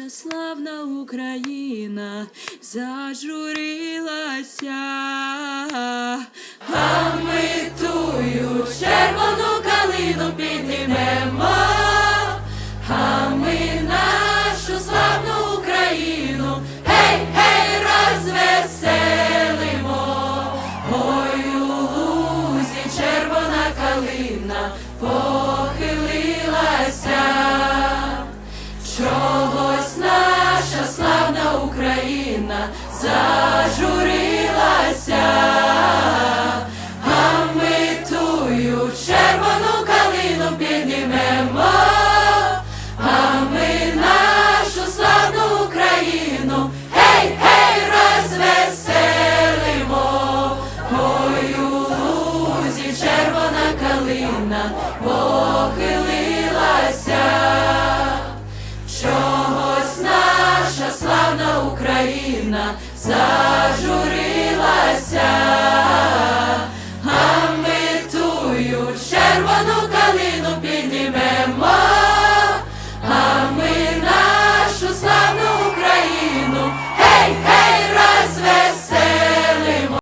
наша славна Україна зажурилася, а ми тую червону калину піднімемо, а ми нашу славну Україну, гей, гей, розвеселимо. Ой, у лузі червона калина зажурилася, а ми тую червону калину піднімемо, а ми нашу славну Україну, гей, гей, розвеселимо. Ой, у лузі червона калина зажурилася, а ми тую червону